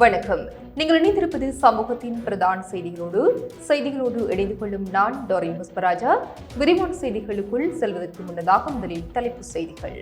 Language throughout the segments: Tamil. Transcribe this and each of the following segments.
வணக்கம். நீங்கள் இணைந்திருப்பது சமூகத்தின் பிரதான செய்திகளோடு. செய்திகளோடு இணைந்து கொள்ளும் நான் டோரின் புஷ்பராஜா விரிவான செய்திகளுக்குள் செல்வதற்கு முன்னதாக முதலில் தலைப்புச் செய்திகள்.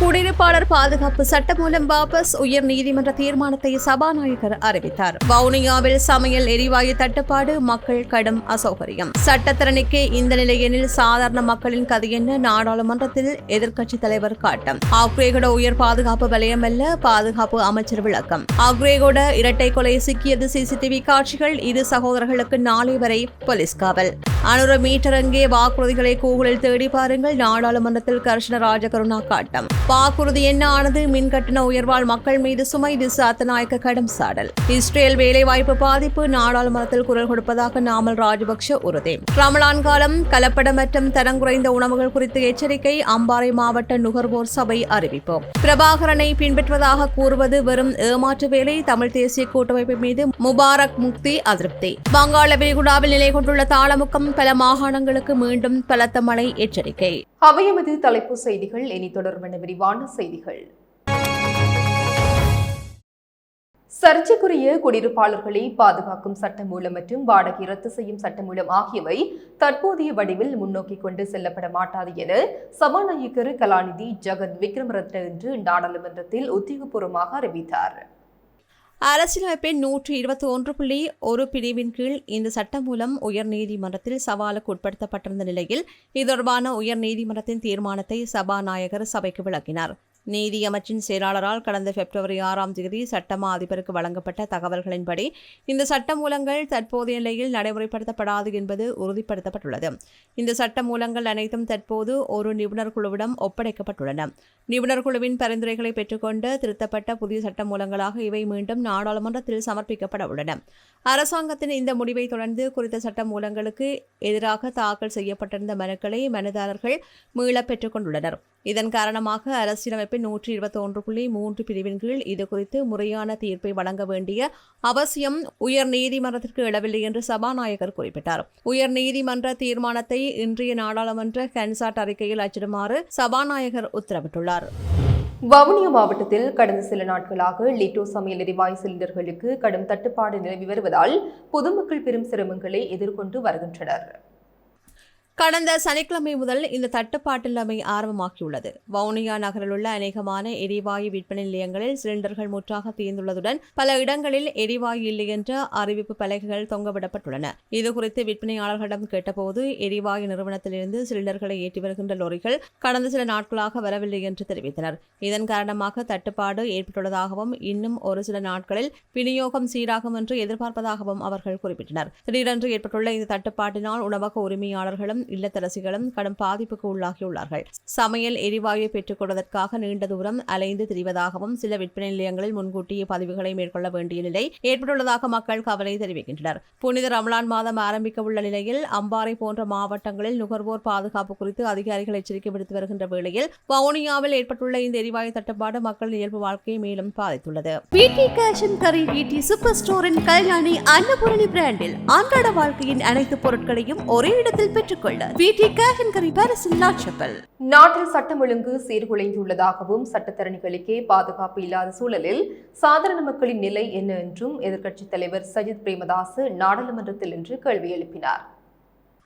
குடியிருப்பாளர் பாதுகாப்பு சட்டமூலம் வாபஸ் உயர் நீதிமன்ற தீர்மானத்தை சபாநாயகர் அறிவித்தார். வவுனியாவில் சமையல் எரிவாயு தட்டுப்பாடு மக்கள் கடும் அசௌகரியம். சட்டத்திறனுக்கே இந்த நிலையெனில் சாதாரண மக்களின் கதை என்ன? நாடாளுமன்றத்தில் எதிர்க்கட்சித் தலைவர் காட்டம். அக்ரேகோட உயர் பாதுகாப்பு வலயம் அல்ல பாதுகாப்பு அமைச்சர் விளக்கம். அக்ரேகோட இரட்டை கொலை சிக்கியது சிசிடிவி காட்சிகள் இரு சகோதரர்களுக்கு நாளை வரை போலீஸ் காவல். அனுர மீட்டர் அங்கே வாக்குறுதிகளை கூகுளில் தேடி பாருங்கள் நாடாளுமன்றத்தில் கர்ஷன ராஜகருணா காட்டம். வாக்குறுதி என்ன ஆனது? மின் கட்டண உயர்வால் மக்கள் மீது சுமை திசு அத்தநாயக்க கடும் சாடல். இஸ்ரேல் வேலைவாய்ப்பு பாதிப்பு நாடாளுமன்றத்தில் குரல் கொடுப்பதாக நாமல் ராஜபக்ஷ உறுதி. ரமலான் காலம் கலப்படம் மற்றும் தரம் குறைந்த உணவுகள் குறித்து எச்சரிக்கை அம்பாறை மாவட்ட நுகர்வோர் சபை அறிவிப்பு. பிரபாகரனை பின்பற்றுவதாக கூறுவது வெறும் ஏமாற்று வேலை தமிழ் தேசிய கூட்டமைப்பு மீது முபாரக் முக்தி அதிருப்தி. வங்காள விரிகுடாவில் நிலை கொண்டுள்ள தாளமுக்கம் பல மாகாணங்களுக்கு மீண்டும் பலத்த மழை எச்சரிக்கை. அவையமது தலைப்புச் செய்திகள் இனி தொடர்பான விரிவான செய்திகள். சர்ச்சைக்குரிய குடியிருப்பாளர்களை பாதுகாக்கும் சட்டமூலம் மற்றும் வாடகை ரத்து செய்யும் சட்டமூலம் ஆகியவை தற்போதைய வடிவில் முன்னோக்கி கொண்டு செல்லப்பட மாட்டாது என சபாநாயகர் கலாநிதி ஜெகத் விக்ரமரத்ன இன்று நாடாளுமன்றத்தில் உத்தியோகபூர்வமாக அறிவித்தார். அரசியலமைப்பின் நூற்றி இருபத்தி ஒன்று புள்ளி ஒரு பிரிவின் கீழ் இந்த சட்டம் மூலம் உயர்நீதிமன்றத்தில் சவாலுக்கு உட்படுத்தப்பட்டிருந்த நிலையில் இது தொடர்பான உயர்நீதிமன்றத்தின் தீர்மானத்தை சபாநாயகர் சபைக்கு விளக்கினார். நீதியமைச்சின் செயலாளரால் கடந்த பிப்ரவரி ஆறாம் தேதி சட்டமா அதிபருக்கு வழங்கப்பட்ட தகவல்களின்படி இந்த சட்ட மூலங்கள் தற்போதைய நிலையில் நடைமுறைப்படுத்தப்படாது என்பது உறுதிப்படுத்தப்பட்டுள்ளது. இந்த சட்ட மூலங்கள் அனைத்தும் தற்போது ஒரு நிபுணர் குழுவிடம் ஒப்படைக்கப்பட்டுள்ளன. நிபுணர் குழுவின் பரிந்துரைகளை பெற்றுக்கொண்டு திருத்தப்பட்ட புதிய சட்டமூலங்களாக இவை மீண்டும் நாடாளுமன்றத்தில் சமர்ப்பிக்கப்பட உள்ளன. அரசாங்கத்தின் இந்த முடிவை தொடர்ந்து குறித்த சட்டமூலங்களுக்கு எதிராக தாக்கல் செய்யப்பட்டிருந்த மனுக்களை மனுதாரர்கள் மீளப் பெற்றுக் கொண்டுள்ளனர். இதன் காரணமாக அரசியலமைப்பின் நூற்றி இருபத்தி ஒன்று புள்ளி மூன்று பிரிவின் கீழ் இது குறித்து முறையான தீர்ப்பை வழங்க வேண்டிய அவசியம் உயர் நீதிமன்றத்திற்கு எழவில்லை என்று சபாநாயகர் குறிப்பிட்டார். உயர் நீதிமன்ற தீர்மானத்தை இன்றைய நாடாளுமன்ற கன்சாட் அறிக்கையில் அச்சிடுமாறு சபாநாயகர் உத்தரவிட்டுள்ளார். வவுனியா மாவட்டத்தில் கடந்த சில நாட்களாக லிட்டோ சமையல் எரிவாயு சிலிண்டர்களுக்கு கடும் தட்டுப்பாடு நிலவி வருவதால் பொதுமக்கள் பெரும் சிரமங்களை எதிர்கொண்டு வருகின்றனர். கடந்த சனிக்கிழமை முதல் இந்த தட்டுப்பாட்டில்லாமை ஆரம்பமாகியுள்ளது. வவுனியா நகரில் உள்ள அநேகமான எரிவாயு விற்பனை நிலையங்களில் சிலிண்டர்கள் முற்றாக தீர்ந்துள்ளதுடன் பல இடங்களில் எரிவாயு இல்லை என்ற அறிவிப்பு பலகைகள் தொங்கவிடப்பட்டுள்ளன. இதுகுறித்து விற்பனையாளர்களிடம் கேட்டபோது எரிவாயு நிறுவனத்திலிருந்து சிலிண்டர்களை ஏற்றி வருகின்ற லொரிகள் கடந்த சில நாட்களாக வரவில்லை என்று தெரிவித்தனர். இதன் காரணமாக தட்டுப்பாடு ஏற்பட்டுள்ளதாகவும் இன்னும் ஒரு சில நாட்களில் விநியோகம் சீராகும் என்று எதிர்பார்ப்பதாகவும் அவர்கள் குறிப்பிட்டனர். திடீரென்று ஏற்பட்டுள்ள இந்த தட்டுப்பாட்டினால் உணவக உரிமையாளர்களும் இல்லத்தரசிகளும் கடும் பாதிப்புக்கு உள்ளாகியுள்ளார்கள். சமையல் எரிவாயு பெற்றுக் கொள்வதற்காக நீண்ட தூரம் அலைந்து திரிவதாகவும் சில விற்பனை நிலையங்களில் முன்கூட்டியே பதிவுகளை மேற்கொள்ள வேண்டிய நிலை ஏற்பட்டுள்ளதாக மக்கள் கவலை தெரிவிக்கின்றனர். புனித ரமலான் மாதம் ஆரம்பிக்க உள்ள நிலையில் அம்பாறை போன்ற மாவட்டங்களில் நுகர்வோர் பாதுகாப்பு குறித்து அதிகாரிகள் எச்சரிக்கை விடுத்து வருகின்ற வேளையில் வவுனியாவில் ஏற்பட்டுள்ள இந்த எரிவாயு தட்டுப்பாடு மக்களின் இயல்பு வாழ்க்கையை மேலும் பாதித்துள்ளது. சூப்பர் ஸ்டோரின் கல்யாணி அன்னபூரணி பிராண்டில் அன்றாட வாழ்க்கையின் அனைத்து பொருட்களையும் ஒரே இடத்தில் பெற்றுக்கொள். நாட்டில் சட்டம் ஒழுங்கு சீர்குலைந்துள்ளதாகவும் சட்டத்தரணிகளுக்கே பாதுகாப்பு இல்லாத சூழலில் சாதாரண மக்களின் நிலை என்ன என்றும் எதிர்க்கட்சித் தலைவர் சஜித் பிரேமதாஸ் நாடாளுமன்றத்தில் இன்று கேள்வி எழுப்பினார்.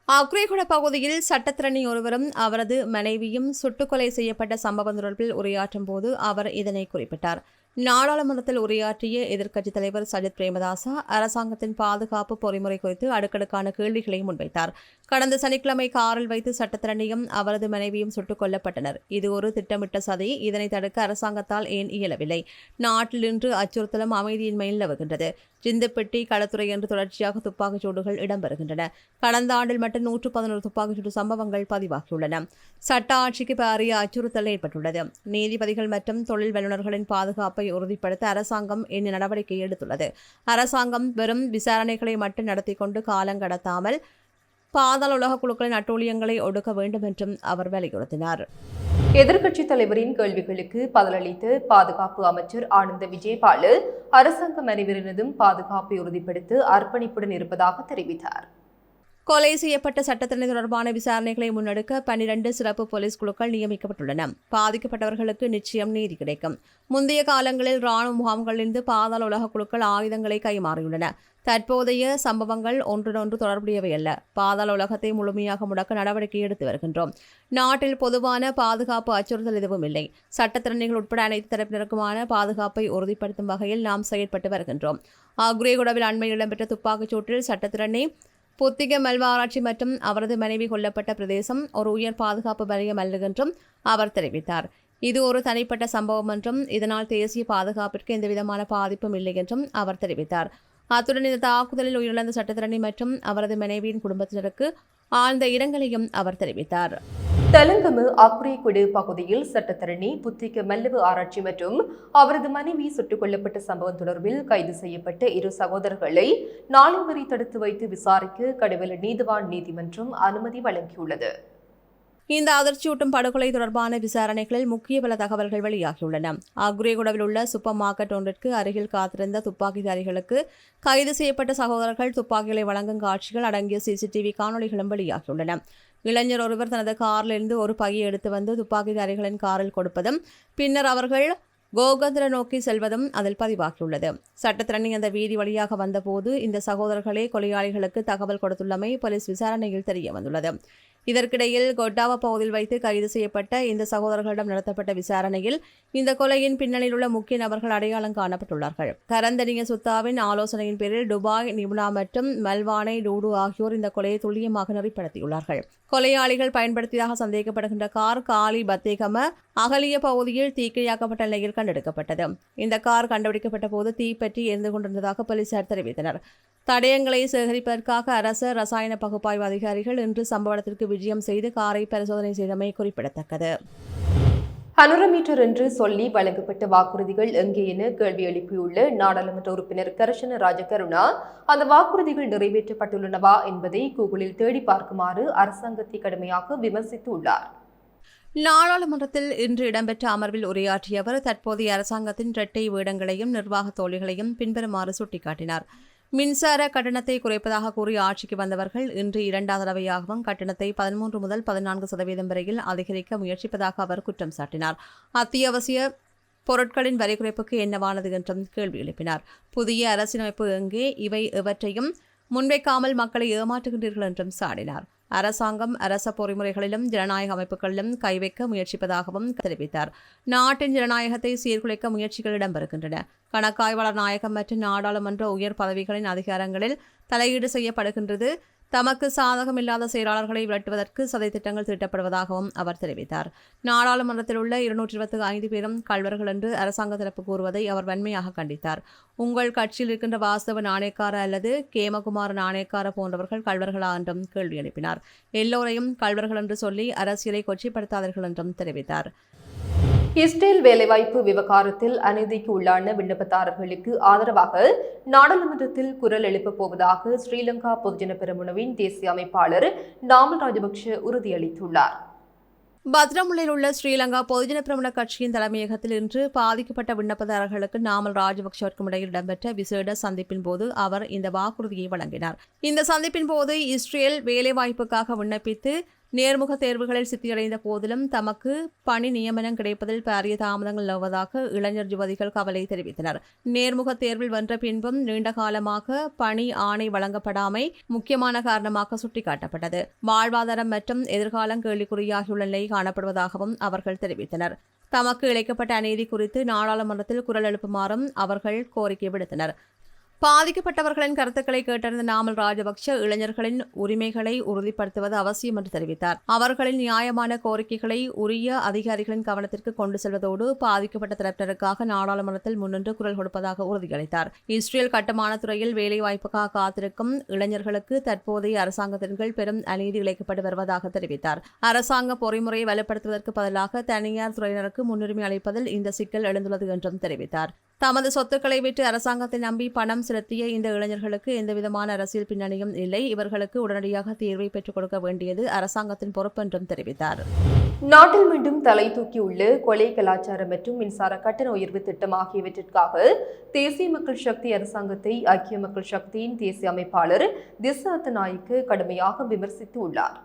அக்ரேகுட பகுதியில் சட்டத்திரணி ஒருவரும் அவரது மனைவியும் சுட்டுக்கொலை செய்யப்பட்ட சம்பவம் தொடர்பில் உரையாற்றும் போது அவர் இதனை குறிப்பிட்டார். நாடாளுமன்றத்தில் உரையாற்றிய எதிர்க்கட்சித் தலைவர் சஜித் பிரேமதாசா அரசாங்கத்தின் பாதுகாப்பு பொறிமுறை குறித்து அடுக்கடுக்கான கேள்விகளை முன்வைத்தார். கடந்த சனிக்கிழமை காரில் வைத்து சட்டத்திரணியும் அவரது மனைவியும் சுட்டுக் கொல்லப்பட்டனர். இது ஒரு திட்டமிட்ட சதி. இதனை தடுக்க அரசாங்கத்தால் ஏன் இயலவில்லை? நாட்டில் இன்று அச்சுறுத்தலும் அமைதியின்மையில் நிலவுகின்றது. ஜிந்தப்பட்டி களத்துறை என்று தொடர்ச்சியாக துப்பாக்கிச் சூடுகள் இடம்பெறுகின்றன. கடந்த ஆண்டில் மட்டும் நூற்று பதினோரு துப்பாக்கிச்சூடு சம்பவங்கள் பதிவாகியுள்ளன. சட்ட ஆட்சிக்கு பாரிய அச்சுறுத்தல் ஏற்பட்டுள்ளது. நீதிபதிகள் மற்றும் தொழில் வல்லுநர்களின் பாதுகாப்பை உறுதிப்படுத்த அரசாங்கம் இந்த நடவடிக்கை எடுத்துள்ளது. அரசாங்கம் வெறும் விசாரணைகளை மட்டும் நடத்தி கொண்டு காலங்கடத்தாமல் பாதாள உலக குழுக்களின் அட்டூழியங்களை ஒடுக்க வேண்டும் என்றும் அவர் வலியுறுத்தினார். எதிர்க்கட்சித் தலைவரின் கேள்விகளுக்கு பதிலளித்த பாதுகாப்பு அமைச்சர் ஆனந்த விஜயபாலு அரசாங்கம் அனைவரினதும் பாதுகாப்பை உறுதிப்படுத்த அர்ப்பணிப்புடன் இருப்பதாக தெரிவித்தார். கொலை செய்யப்பட்ட சட்டத்தினை தொடர்பான விசாரணைகளை முன்னெடுக்க பன்னிரண்டு சிறப்பு போலீஸ் குழுக்கள் நியமிக்கப்பட்டுள்ளன. பாதிக்கப்பட்டவர்களுக்கு நிச்சயம் நீதி கிடைக்கும். முந்தைய காலங்களில் ராணுவ முகாம்களிலிருந்து பாதாள உலக குழுக்கள் ஆயுதங்களை கைமாறியுள்ளன. தற்போதைய சம்பவங்கள் ஒன்றுடொன்று தொடர்புடையவை அல்ல. பாதாள உலகத்தை முழுமையாக முடக்க நடவடிக்கை எடுத்து வருகின்றோம். நாட்டில் பொதுவான பாதுகாப்பு அச்சுறுத்தல் எதுவும் இல்லை. சட்டத்திறனைகள் உட்பட அனைத்து தரப்பினருக்குமான பாதுகாப்பை உறுதிப்படுத்தும் வகையில் நாம் செயற்பட்டு வருகின்றோம். ஆக்ரேகுடாவில் அண்மையில் இடம்பெற்ற துப்பாக்கிச்சூட்டில் சட்டத்திறனை புத்திக மல்வாராய்ச்சி மற்றும் அவரது மனைவி கொல்லப்பட்ட பிரதேசம் ஒரு உயர் பாதுகாப்பு வலயம் அல்ல என்றும் அவர் தெரிவித்தார். இது ஒரு தனிப்பட்ட சம்பவம் என்றும் இதனால் தேசிய பாதுகாப்பிற்கு எந்தவிதமான பாதிப்பும் இல்லை என்றும் அவர் தெரிவித்தார். அத்துடன் இந்த தாக்குதலில் உயிரிழந்த சட்டத்திரணி மற்றும் அவரது மனைவியின் குடும்பத்தினருக்கு ஆழ்ந்த இரங்கலையும் அவர் தெரிவித்தார். தெலுங்கமு அக்குரேகுடு பகுதியில் சட்டத்தரணி புத்திக மல்லவு ஆராய்ச்சி மற்றும் அவரது மனைவி சுட்டுக் கொல்லப்பட்ட சம்பவம் தொடர்பில் கைது செய்யப்பட்ட இரு சகோதரர்களை நாளை வரை தடுத்து வைத்து விசாரிக்க கடவுள் நீதிவான் நீதிமன்றம் அனுமதி வழங்கியுள்ளது. இந்த அதிர்ச்சியூட்டும் படுகொலை தொடர்பான விசாரணைகளில் முக்கிய பல தகவல்கள் வெளியாகியுள்ளன. அக்ரேகுடாவில் உள்ள சூப்பர் மார்க்கெட் ஒன்றிற்கு அருகில் காத்திருந்த துப்பாக்கிதாரிகளுக்கு கைது செய்யப்பட்ட சகோதரர்கள் துப்பாக்கிகளை வழங்கும் காட்சிகள் அடங்கிய சிசிடிவி காணொளிகளும் வெளியாகியுள்ளன. இளைஞர் ஒருவர் தனது காரிலிருந்து ஒரு பையை எடுத்து வந்து துப்பாக்கிதாரிகளின் காரில் கொடுப்பதும் பின்னர் அவர்கள் கோகந்திர நோக்கி செல்வதும் அதில் பதிவாகியுள்ளது. சட்டத்திரணி அந்த வீதி வழியாக வந்தபோது இந்த சகோதரர்களே கொலையாளிகளுக்கு தகவல் கொடுத்துள்ளமை போலீஸ் விசாரணையில் தெரிய வந்துள்ளது. இதற்கிடையில் கொட்டாவா பகுதியில் வைத்து கைது செய்யப்பட்ட இந்த சகோதரர்களிடம் நடத்தப்பட்ட விசாரணையில் இந்த கொலையின் பின்னணியில் உள்ள முக்கிய நபர்கள் அடையாளம் காணப்பட்டுள்ளார்கள். கரந்தனிய சுத்தாவின் ஆலோசனையின் பேரில் துபாய் நிபுணா மற்றும் மல்வானை டூடு ஆகியோர் இந்த கொலையை துல்லியமாக நெறிப்படுத்தியுள்ளார்கள். கொலையாளிகள் பயன்படுத்தியதாக சந்தேகப்படுகின்ற கார் காலி பத்தேகம அகலிய பகுதியில் தீக்கிரையாக்கப்பட்ட நிலையில் கண்டெடுக்கப்பட்டது. இந்த கார் கண்டுபிடிக்கப்பட்ட போது தீப்பற்றி எரிந்து கொண்டிருந்ததாக போலீசார் தெரிவித்தனர். தடயங்களை சேகரிப்பதற்காக அரசு ரசாயன பகுப்பாய்வு அதிகாரிகள் இன்று சம்பவத்திற்கு விஜயம் செய்து காரை பரிசோதனை செய்தமை குறிப்பிடத்தக்கது. ஹனுர மீட்டர் என்று சொல்லி வழங்கப்பட்ட வாக்குறுதிகள் எங்கே என கேள்வி எழுப்பியுள்ள நாடாளுமன்ற உறுப்பினர் கர்ஷன ராஜகருணா அந்த வாக்குறுதிகள் நிறைவேற்றப்பட்டுள்ளனவா என்பதை கூகுளில் தேடி பார்க்குமாறு அரசாங்கத்தை கடுமையாக விமர்சித்துள்ளார். நாடாளுமன்றத்தில் இன்று இடம்பெற்ற அமர்வில் உரையாற்றிய அவர் தற்போதைய அரசாங்கத்தின் இரட்டை வேடங்களையும் நிர்வாக தோல்விகளையும் பின்வருமாறு சுட்டிக்காட்டினார். மின்சார கட்டணத்தை குறைப்பதாக கூறி ஆட்சிக்கு வந்தவர்கள் இன்று இரண்டாவது தடவையாகவும் கட்டணத்தை பதிமூன்று முதல் பதினான்கு சதவீதம் வரையில் அதிகரிக்க முயற்சிப்பதாக அவர் குற்றம் சாட்டினார். அத்தியாவசிய பொருட்களின் வரி குறைப்புக்கு என்னவானது என்றும் கேள்வி எழுப்பினார். புதிய அரசியலமைப்பு எங்கே இவை எவற்றையும் முன்வைக்காமல் மக்களை ஏமாற்றுகின்றீர்கள் என்றும் சாடினார். அரசாங்கம் அரச பொறிமுறைகளிலும் ஜனநாயக அமைப்புகளிலும் கை வைக்க முயற்சிப்பதாகவும் தெரிவித்தார். நாட்டின் ஜனநாயகத்தை சீர்குலைக்க முயற்சிகள் இடம்பெறுகின்றன. கணக்காய்வாளர் நாயகம் மற்றும் நாடாளுமன்ற உயர் பதவிகளின் அதிகாரங்களில் தலையீடு செய்யப்படுகின்றது. தமக்கு சாதகமில்லாத செயலாளர்களை விரட்டுவதற்கு சதித்திட்டங்கள் தீட்டப்படுவதாகவும் அவர் தெரிவித்தார். நாடாளுமன்றத்தில் உள்ள இருநூற்றி இருபத்தி ஐந்து பேரும் கல்வர்கள் என்று அரசாங்க தரப்பு கூறுவதை அவர் வன்மையாக கண்டித்தார். உங்கள் கட்சியில் இருக்கின்ற வாஸ்தவ நாணயக்கார அல்லது கேமகுமார் நாணயக்கார போன்றவர்கள் கல்வர்களா என்றும் கேள்வி எழுப்பினார். எல்லோரையும் கல்வர்கள் என்று சொல்லி அரசியலை கொச்சைப்படுத்தாதீர்கள் என்றும் தெரிவித்தார். இஸ்ரேல் வேலைவாய்ப்பு விவகாரத்தில் அநீதிக்கு உள்ளான விண்ணப்பதாரர்களுக்கு ஆதரவாக நாடாளுமன்றத்தில் குரல் எழுப்பப் போவதாக ஸ்ரீலங்கா பொதுஜன பெருமுனவின் தேசிய அமைப்பாளர் நாமல் ராஜபக்ஷ உறுதியளித்துள்ளார். பத்ரமுல்லையில் உள்ள ஸ்ரீலங்கா பொதுஜன பிரமண கட்சியின் தலைமையகத்தில் இன்று பாதிக்கப்பட்ட விண்ணப்பதாரர்களுக்கு நாமல் ராஜபக்சவிற்கும் இடையில் இடம்பெற்ற விசேட சந்திப்பின் போது அவர் இந்த வாக்குறுதியை வழங்கினார். இந்த சந்திப்பின் போது இஸ்ரேல் வேலைவாய்ப்புக்காக விண்ணப்பித்து நேர்முக தேர்வுகளில் சித்தியடைந்த போதிலும் தமக்கு பணி நியமனம் கிடைப்பதில் பாரிய தாமதங்கள் நிலவுவதாக இளைஞர் யுவதிகள் கவலை தெரிவித்தனர். நேர்முக தேர்வில் வென்ற பின்பும் நீண்ட காலமாக பணி ஆணை வழங்கப்படாமை முக்கியமான காரணமாக சுட்டிக்காட்டப்பட்டது. வாழ்வாதாரம் மற்றும் எதிர்காலம் கேள்விக்குறியாகியுள்ள நிலை காணப்படுவதாகவும் அவர்கள் தெரிவித்தனர். தமக்கு இழைக்கப்பட்ட அநீதி குறித்து நாடாளுமன்றத்தில் குரல் எழுப்புமாறும் அவர்கள் கோரிக்கை விடுத்தனர். பாதிக்கப்பட்டவர்களின் கருத்துக்களை கேட்டறிந்த நாமல் ராஜபக்ஷ இளைஞர்களின் உரிமைகளை உறுதிப்படுத்துவது அவசியம் என்று தெரிவித்தார். அவர்களின் நியாயமான கோரிக்கைகளை உரிய அதிகாரிகளின் கவனத்திற்கு கொண்டு செல்வதோடு பாதிக்கப்பட்ட தரப்பினருக்காக நாடாளுமன்றத்தில் முன்னின்று குரல் கொடுப்பதாக உறுதியளித்தார். இஸ்ரேல் கட்டுமான துறையில் வேலைவாய்ப்புக்காக காத்திருக்கும் இளைஞர்களுக்கு தற்போதைய அரசாங்கத்தின் கீழ் பெரும் அநீதி இழைக்கப்பட்டு வருவதாக தெரிவித்தார். அரசாங்க பொறிமுறையை வலுப்படுத்துவதற்கு பதிலாக தனியார் துறையினருக்கு முன்னுரிமை அளிப்பதில் இந்த சிக்கல் எழுந்துள்ளது என்றும் தெரிவித்தார். தமது சொத்துக்களை விட்டு அரசாங்கத்தை நம்பி பணம் செலுத்திய இந்த இளைஞர்களுக்கு எந்தவிதமான அரசியல் பின்னணியும் இல்லை. இவர்களுக்கு உடனடியாக தீர்வை பெற்றுக் கொடுக்க வேண்டியது அரசாங்கத்தின் பொறுப்பென்றும் தெரிவித்தார். நாட்டில் மீண்டும் தலை தூக்கியுள்ள கொலை கலாச்சாரம் மற்றும் மின்சார கட்டண உயர்வு திட்டம் ஆகியவற்றிற்காக தேசிய மக்கள் சக்தி அரசாங்கத்தை ஐக்கிய மக்கள் சக்தியின் தேசிய அமைப்பாளர் திசாத்த நாய்க்கு கடுமையாக விமர்சித்து உள்ளார்.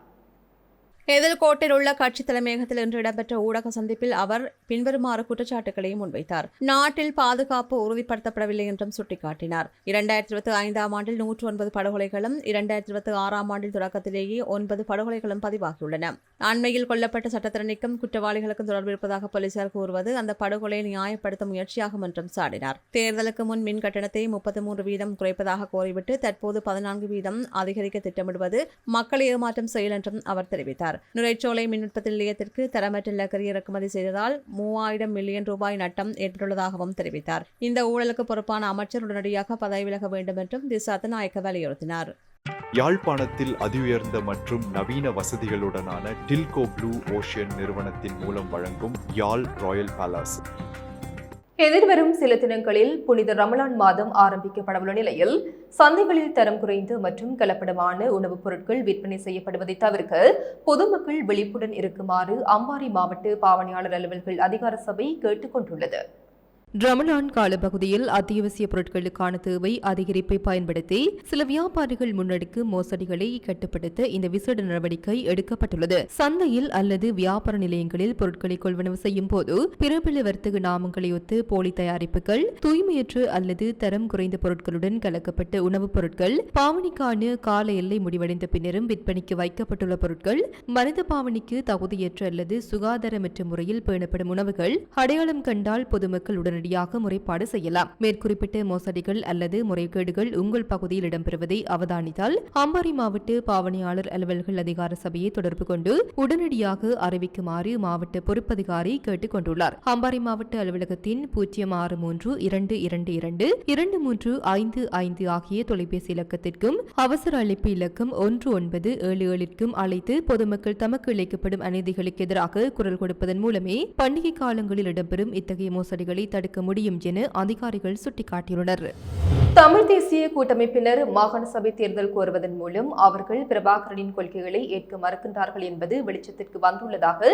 எதிர்கோட்டில் உள்ள கட்சி தலைமையகத்தில் இன்று இடம்பெற்ற ஊடக சந்திப்பில் அவர் பின்வருமாறு குற்றச்சாட்டுகளை முன்வைத்தார். நாட்டில் பாதுகாப்பு உறுதிப்படுத்தப்படவில்லை என்றும் சுட்டிக்காட்டினார். இரண்டாயிரத்தி இருபத்தி ஐந்தாம் ஆண்டில் நூற்று ஒன்பது படுகொலைகளும் இரண்டாயிரத்தி இருபத்தி ஆறாம் ஆண்டில் தொடக்கத்திலேயே ஒன்பது படுகொலைகளும் பதிவாகியுள்ளன. அண்மையில் கொல்லப்பட்ட சட்டத்திறனிக்கும் குற்றவாளிகளுக்கும் தொடர்பு இருப்பதாக போலீசார் கூறுவது அந்த படுகொலையை நியாயப்படுத்த முயற்சியாகும் என்றும் சாடினார். தேர்தலுக்கு முன் மின் கட்டணத்தை முப்பத்தி மூன்று வீதம் குறைப்பதாக கோரிவிட்டு தற்போது பதினான்கு வீதம் அதிகரிக்க திட்டமிடுவது மக்களை ஏமாற்றும் செயல் என்றும் அவர் தெரிவித்தார். நுரைச்சோலை மின்னுற்பத்தி நிலையத்திற்கு தரமற்ற லக்கரி இறக்குமதி செய்ததால் மூவாயிரம் மில்லியன் ரூபாய் நட்டம் ஏற்பட்டுள்ளதாகவும் தெரிவித்தார். இந்த ஊழலுக்கு பொறுப்பான அமைச்சர் உடனடியாக பதவி விலக வேண்டும் என்றும் தி. நாயக்க வலியுறுத்தினார். யாழ்ப்பாணத்தில் அதிஉயர்ந்த மற்றும் நவீன வசதிகளுடனான டில்கோ ப்ளூ ஓஷியன் நிறுவனத்தின் மூலம் வழங்கும் யாழ் ராயல் பேலஸ். எதிர்வரும் சில தினங்களில் புனித ரமலான் மாதம் ஆரம்பிக்கப்படவுள்ள நிலையில் சந்தைகளில் தரம் குறைந்த மற்றும் கலப்படமான உணவுப் பொருட்கள் விற்பனை செய்யப்படுவதை தவிர்க்க பொதுமக்கள் விழிப்புடன் இருக்குமாறு அம்பாறை மாவட்ட பாவனையாளர் அலுவல்கள் அதிகார சபை கேட்டுக் கொண்டுள்ளது. ரமலான் காலப்பகுதியில் அத்தியாவசிய பொருட்களுக்கான தேவை அதிகரிப்பை பயன்படுத்தி சில வியாபாரிகள் முன்னெடுக்கும் மோசடிகளை கட்டுப்படுத்த இந்த விசேட நடவடிக்கை எடுக்கப்பட்டுள்ளது. சந்தையில் அல்லது வியாபார நிலையங்களில் பொருட்களை கொள்வனவு செய்யும் போது பிரபல வர்த்தக நாமங்களை ஒத்து போலி தயாரிப்புகள் தூய்மையற்ற அல்லது தரம் குறைந்த பொருட்களுடன் கலக்கப்பட்ட உணவுப் பொருட்கள் பாவனைக்கான கால எல்லை முடிவடைந்த பின்னரும் விற்பனைக்கு வைக்கப்பட்டுள்ள பொருட்கள் மனித பாவனைக்கு தகுதியற்ற அல்லது சுகாதாரமற்ற முறையில் பேணப்படும் உணவுகள் அடையாளம் கண்டால் பொதுமக்கள் உடனடியாக முறைப்பாடு செய்யலாம். மேற்குறிப்பிட்ட மோசடிகள் அல்லது முறைகேடுகள் உங்கள் பகுதியில் இடம்பெறுவதை அவதானித்தால் அம்பாறை மாவட்ட பாவனையாளர் அலுவல்கள் அதிகார சபையை தொடர்பு கொண்டு உடனடியாக அறிவிக்குமாறு மாவட்ட பொறுப்பதிகாரி கேட்டுக் கொண்டுள்ளார் அம்பாறை மாவட்ட அலுவலகத்தின் பூஜ்ஜியம் ஆறு மூன்று இரண்டு இரண்டு இரண்டு இரண்டு மூன்று ஐந்து ஐந்து ஆகிய தொலைபேசி இலக்கத்திற்கும் அவசர அழைப்பு இலக்கம் ஒன்று ஒன்பது ஏழு ஏழிற்கும் அழைத்து பொதுமக்கள் தமக்கு இழைக்கப்படும் அநீதிகளுக்கு எதிராக குரல் கொடுப்பதன் மூலமே பண்டிகை காலங்களில் இடம்பெறும் இத்தகைய மோசடிகளை தடுக்க முடியும் என அதிகாரிகள் சுட்டிக்காட்டியுள்ளனர். தமிழ் தேசிய கூட்டமைப்பினர் மாகாண சபை தேர்தல் கோருவதன் மூலம் அவர்கள் பிரபாகரனின் கொள்கைகளை ஏற்க மறுக்கின்றார்கள் என்பது வெளிச்சத்திற்கு வந்துள்ளதாக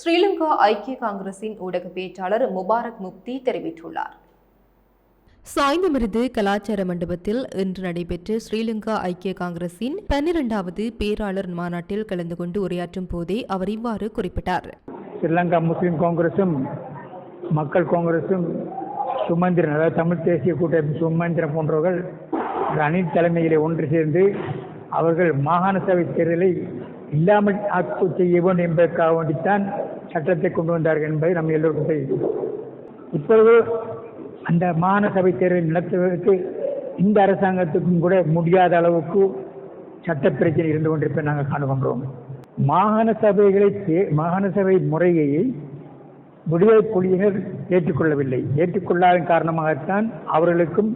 ஸ்ரீலங்கா ஐக்கிய காங்கிரசின் ஊடக பேச்சாளர் முபாரக் முப்தி தெரிவித்துள்ளார். சாய்ந்தமிருது கலாச்சார மண்டபத்தில் இன்று நடைபெற்ற ஸ்ரீலங்கா ஐக்கிய காங்கிரசின் பன்னிரண்டாவது பேராளர் மாநாட்டில் கலந்து கொண்டு உரையாற்றும் போதே அவர் இவ்வாறு குறிப்பிட்டார். ஸ்ரீலங்கா முஸ்லீம் காங்கிரஸும் மக்கள் காங்கிரஸும் சுமந்திரன் அதாவது தமிழ் தேசிய கூட்டமைப்பு சுமந்திரன் போன்றவர்கள் அணி தலைமையிலே ஒன்று சேர்ந்து அவர்கள் மாகாண சபை தேர்தலை இல்லாமல் ஆக்கு செய்ய வேண்டும் என்பதற்காக வேண்டித்தான் சட்டத்தை கொண்டு வந்தார்கள் என்பதை நம்ம எல்லோருக்கும் தெரியும். இப்பொழுது அந்த மாகாண சபை தேர்தலை நடத்துவதற்கு இந்த அரசாங்கத்துக்கும் கூட முடியாத அளவுக்கு சட்ட பிரச்சனை இருந்து கொண்டிருப்பதை நாங்கள் காணுகின்றோம் மாகாண சபைகளை தே- மாகாண சபை முறையை விடுதலை புலிகள் ஏற்றுக்கொள்ளவில்லை. ஏற்றுக்கொள்ளாத காரணமாகத்தான் அவர்களுக்கும்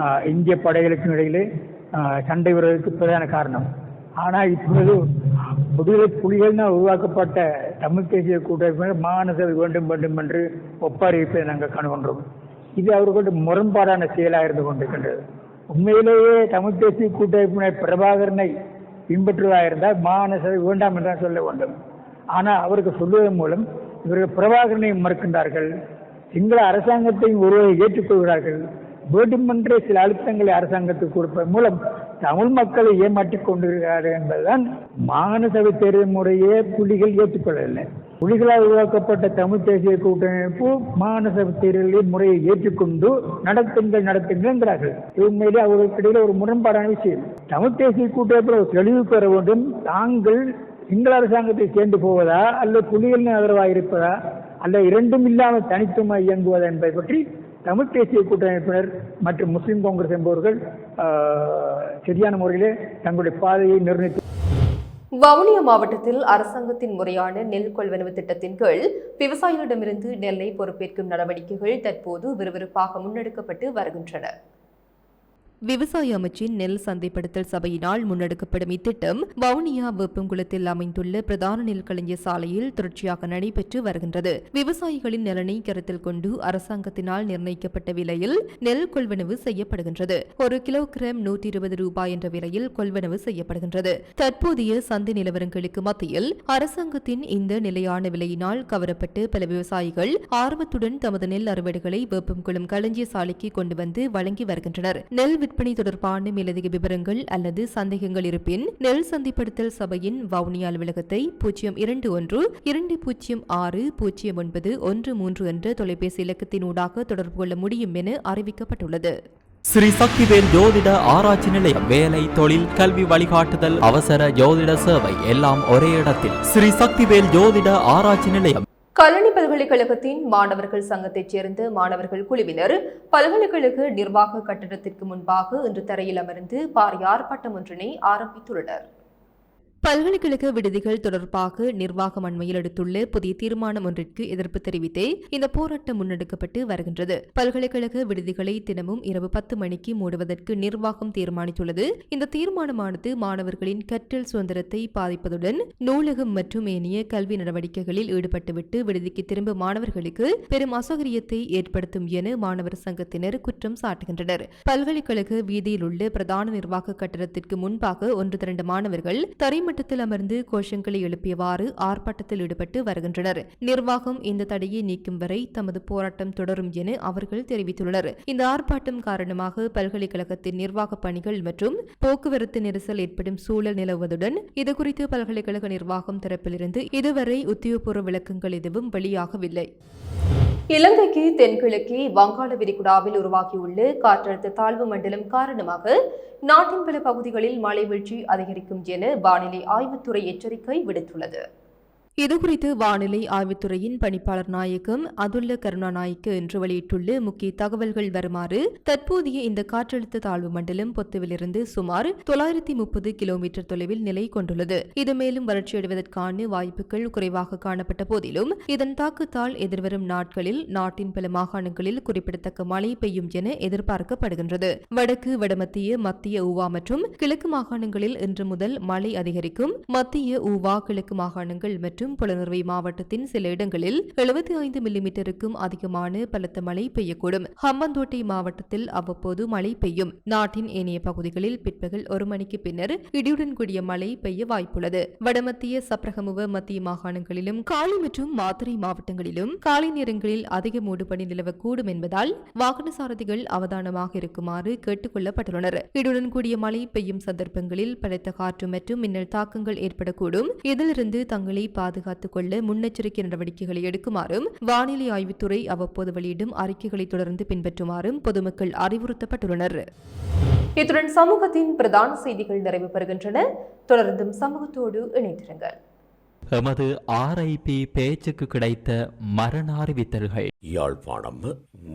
ஆஹ், இந்திய படைகளுக்கும் இடையிலே சண்டை வருவதற்கு பிரதான காரணம். ஆனால் இப்பொழுது விடுதலை புலிகள்னால் உருவாக்கப்பட்ட தமிழ் தேசிய கூட்டமைப்பு மாகாண சபை வேண்டும் வேண்டும் என்று ஒப்பாரிப்பதை நாங்கள் காணுகின்றோம். இது அவர்களுடைய முரண்பாடான செயலாக இருந்து கொண்டிருக்கின்றது. உண்மையிலேயே தமிழ் தேசிய கூட்டமைப்பினர் பிரபாகரனை பின்பற்றுவதாக இருந்தால் மாகாண சபை வேண்டாம் என்று சொல்ல வேண்டும். ஆனால் அவருக்கு சொல்வதன் மூலம் இவர்கள் பிரபாகரனை மறுக்கின்றார்கள். சிங்கள அரசாங்கத்தையும் ஒருவரை ஏற்றுக்கொள்கிறார்கள். வேண்டுமென்றே சில அழுத்தங்களை அரசாங்கத்துக்கு கொடுப்பதன் மூலம் தமிழ் மக்களை ஏமாற்றிக் கொண்டிருக்கிறார்கள் என்பதுதான் மாகாண சபை தேர்தல் முறையே புலிகள் ஏற்றுக்கொள்ளவில்லை. புலிகளால் உருவாக்கப்பட்ட தமிழ் தேசிய கூட்டமைப்பு மாகாண சபை தேர்தலில் முறையை ஏற்றுக்கொண்டு நடத்துங்கள் நடத்துங்கள் என்கிறார்கள். உண்மையிலே அவர்களுக்கு இடையில ஒரு முரண்பாடான விஷயம். தமிழ் தேசிய கூட்டமைப்பில் ஒரு தெளிவு பெற வேண்டும். தாங்கள் சிங்கள அரசாங்கத்தை சேர்ந்து போவதா அல்லது புலிகளின் ஆதரவாக இருப்பதா அல்ல இரண்டும் இல்லாமல் தனித்துவமாக இயங்குவதா என்பதை பற்றி தமிழ் தேசிய கூட்டமைப்பினர் மற்றும் முஸ்லிம் காங்கிரஸ் என்பவர்கள் ஆஹ், சரியான முறையிலே தங்களுடைய பாதையை நிர்ணயித்து வவுனியா மாவட்டத்தில் அரசாங்கத்தின் முறையான நெல் கொள்வனவு திட்டத்தின் கீழ் விவசாயிகளிடமிருந்து நெல்லை பொறுப்பேற்கும் நடவடிக்கைகள் தற்போது விறுவிறுப்பாக முன்னெடுக்கப்பட்டு வருகின்றன. விவசாய அமைச்சின் நெல் சந்தைப்படுத்தல் சபையினால் முன்னெடுக்கப்படும் இத்திட்டம் வவுனியா வேப்பங்குளத்தில் அமைந்துள்ள பிரதான நெல் களஞ்சிய சாலையில் தொடர்ச்சியாக நடைபெற்று வருகின்றது. விவசாயிகளின் நலனை கருத்தில் கொண்டு அரசாங்கத்தினால் நிர்ணயிக்கப்பட்ட விலையில் நெல் கொள்வனவு செய்யப்படுகின்றது. ஒரு கிலோகிராம் நூற்றி இருபது ரூபாய் என்ற விலையில் கொள்வனவு செய்யப்படுகின்றது. தற்போதைய சந்தை நிலவரங்களுக்கு மத்தியில் அரசாங்கத்தின் இந்த நிலையான விலையினால் கவரப்பட்டு பல விவசாயிகள் ஆர்வத்துடன் தமது நெல் அறுவடைகளை வேப்பங்குளம் களஞ்சிய சாலைக்கு கொண்டு வந்து வழங்கி வருகின்றனர். நெல் விற்பனை தொடர்பான மேலதிக விவரங்கள் அல்லது சந்தேகங்கள் இருப்பின் நெல் சந்தைப்படுத்தல் சபையின் வவுனியா அலுவலகத்தை பூஜ்ஜியம் இரண்டு ஒன்று இரண்டு பூஜ்ஜியம் ஆறு பூஜ்ஜியம் ஒன்பது ஒன்று மூன்று என்ற தொலைபேசி இலக்கத்தினூடாக தொடர்பு கொள்ள முடியும் என அறிவிக்கப்பட்டுள்ளது. ஸ்ரீ சக்திவேல் ஜோதிட ஆராய்ச்சி நிலையம் வேலை தொழில் கல்வி வழிகாட்டுதல் அவசர ஜோதிட சேவை எல்லாம் ஒரே இடத்தில். ஸ்ரீ சக்திவேல் ஜோதிட ஆராய்ச்சி நிலையம் கல்லணி பல்கலைக்கழகத்தின் மாணவர்கள் சங்கத்தைச் சேர்ந்த மாணவர்கள் குழுவினர் பல்கலைக்கழக நிர்வாக கட்டடத்திற்கு முன்பாக இன்று தரையில் அமர்ந்து பாரியார் ஆர்ப்பாட்டம் ஒன்றினை ஆரம்பித்துள்ளனர். பல்கலைக்கழக விடுதிகள் தொடர்பாக நிர்வாகம் அண்மையில் எடுத்துள்ள புதிய தீர்மானம் ஒன்றிற்கு எதிர்ப்பு தெரிவித்தே இந்த போராட்டம் முன்னெடுக்கப்பட்டு வருகின்றது. பல்கலைக்கழக விடுதிகளை தினமும் இரவு பத்து மணிக்கு மூடுவதற்கு நிர்வாகம் தீர்மானித்துள்ளது. இந்த தீர்மானமானது மாணவர்களின் கற்றல் சுதந்திரத்தை பாதிப்பதுடன் நூலகம் மற்றும் ஏனைய கல்வி நடவடிக்கைகளில் ஈடுபட்டுவிட்டு விடுதிக்கு திரும்ப மாணவர்களுக்கு பெரும் அசௌகரியத்தை ஏற்படுத்தும் என மாணவர் சங்கத்தினர் குற்றம் சாட்டுகின்றனர். பல்கலைக்கழக வீதியில் உள்ள பிரதான நிர்வாக கட்டடத்திற்கு முன்பாக ஒன்று திரண்டு மாணவர்கள் ஆர்ப்பாட்டத்தில் அமர்ந்து கோஷங்களை எழுப்பியவாறு ஆர்ப்பாட்டத்தில் ஈடுபட்டு வருகின்றனர். நிர்வாகம் இந்த தடையை நீக்கும் வரை தமது போராட்டம் தொடரும் என அவர்கள் தெரிவித்துள்ளனர். இந்த ஆர்ப்பாட்டம் காரணமாக பல்கலைக்கழகத்தின் நிர்வாக பணிகள் மற்றும் போக்குவரத்து நெரிசல் ஏற்படும் சூழல் நிலவுவதுடன் இதுகுறித்து பல்கலைக்கழக நிர்வாகம் தரப்பிலிருந்து இதுவரை உத்தியோகபூர்வ விளக்கங்கள் எதுவும் வெளியாகவில்லை. இலங்கைக்கு தென்கிழக்கே வங்காள விரிகுடாவில் உருவாகியுள்ள காற்றழுத்த தாழ்வு மண்டலம் காரணமாக நாட்டின் பல பகுதிகளில் மழை வீழ்ச்சி அதிகரிக்கும் என வானிலை ஆய்வுத்துறை எச்சரிக்கை விடுத்துள்ளது. இதுகுறித்து வானிலை ஆய்வுத்துறையின் பணிப்பாளர் நாயகம் அதுல்ல கருணாநாயக்க என்று வெளியிட்டுள்ள முக்கிய தகவல்கள் வருமாறு தற்போதைய இந்த காற்றழுத்த தாழ்வு மண்டலம் பொத்துவிலிருந்து சுமார் தொள்ளாயிரத்தி முப்பது கிலோமீட்டர் தொலைவில் நிலை கொண்டுள்ளது. இது மேலும் வறட்சியடைவதற்கான வாய்ப்புகள் குறைவாக காணப்பட்ட போதிலும் இதன் தாக்கத்தால் எதிர்வரும் நாட்களில் நாட்டின் பல மாகாணங்களில் குறிப்பிடத்தக்க மழை பெய்யும் என எதிர்பார்க்கப்படுகின்றது. வடக்கு வடமத்திய மத்திய ஊவா மற்றும் கிழக்கு மாகாணங்களில் இன்று முதல் மழை அதிகரிக்கும். மத்திய ஊவா கிழக்கு மாகாணங்கள் மற்றும் புலனறுவை மாவட்டத்தின் சில இடங்களில் எழுபத்தி ஐந்து மில்லிமீட்டருக்கும் அதிகமான பலத்த மழை பெய்யக்கூடும். ஹம்பந்தோட்டை மாவட்டத்தில் அவ்வப்போது மழை பெய்யும். நாட்டின் ஏனைய பகுதிகளில் பிற்பகல் ஒரு மணிக்கு பின்னர் இடியுடன் கூடிய மழை பெய்ய வாய்ப்புள்ளது. வடமத்திய சப்ரகமுவ மத்திய மாகாணங்களிலும் காலி மற்றும் மாத்திரை மாவட்டங்களிலும் காலை நேரங்களில் அதிக மூடுபனி நிலவக்கூடும் என்பதால் வாகன சாரதிகள் அவதானமாக இருக்குமாறு கேட்டுக் கொள்ளப்பட்டுள்ளனர். இடியுடன் கூடிய மழை பெய்யும் சந்தர்ப்பங்களில் பலத்த காற்று மற்றும் மின்னல் தாக்கங்கள் ஏற்படக்கூடும். இதிலிருந்து தங்களை பாதுகாத்துக் கொள்ள முன்னெச்சரிக்கை நடவடிக்கைகளை எடுக்குமாறும் வானிலை ஆய்வுத்துறை அவ்வப்போது வெளியிடும் அறிக்கைகளை தொடர்ந்து பின்பற்றுமாறும் பொதுமக்கள் அறிவுறுத்தப்பட்டுள்ளனர். இத்துடன் சமூகத்தின் பிரதான செய்திகள் நிறைவு பெறுகின்றன தொடர்ந்தும் சமூகத்தோடு இணைந்திருங்கள். எமது ஆர்ஐபி பேச்சுக்கு கிடைத்த மரண அறிவித்தல்கள் யாழ்ப்பாணம்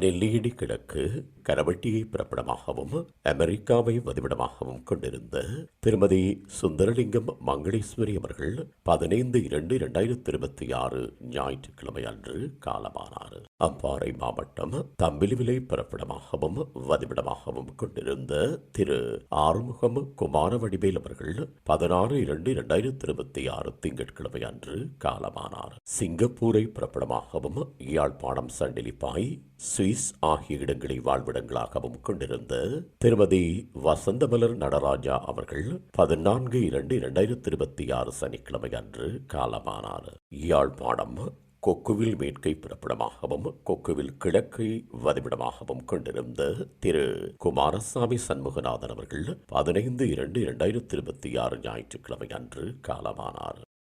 நெல்லியடி கிழக்கு கரவட்டியை பிறப்பிடமாகவும் அமெரிக்காவை வதிவிடமாகவும் கொண்டிருந்த திருமதி சுந்தரலிங்கம் மங்களேஸ்வரி அவர்கள் பதினைந்து இரண்டு இரண்டாயிரத்தி இருபத்தி ஆறு ஞாயிற்றுக்கிழமை அன்று காலமானார். அம்பாறை மாவட்டம் தம்பிலிவிலை பிறப்பிடமாகவும் வதிவிடமாகவும் கொண்டிருந்த திரு ஆறுமுகம் குமாரவடிவேல் அவர்கள் பதினாறு இரண்டு இரண்டாயிரத்தி இருபத்தி ஆறு திங்கட்கிழமை அன்று காலமானார். சிங்கப்பூரை பிறப்பிடமாகவும் யாழ்ப்பாணம் சண்டிலிப்பாய் சுவிஸ் ஆகிய இடங்களை வாழ்விடங்களாகவும் கொண்டிருந்த திருமதி வசந்தமலர் நடராஜா அவர்கள் பதினான்கு இரண்டு இரண்டாயிரத்தி இருபத்தி ஆறு சனிக்கிழமை அன்று காலமானார். யாழ்ப்பாணம் கொக்குவில் மேற்கை பிறப்பிடமாகவும் கொக்குவில் கிழக்கை வதிவிடமாகவும் கொண்டிருந்த திரு. குமாரசாமி சண்முகநாதன் அவர்கள் பதினைந்து இரண்டு இரண்டாயிரத்தி இருபத்தி ஆறு ஞாயிற்றுக்கிழமை அன்று காலமானார்.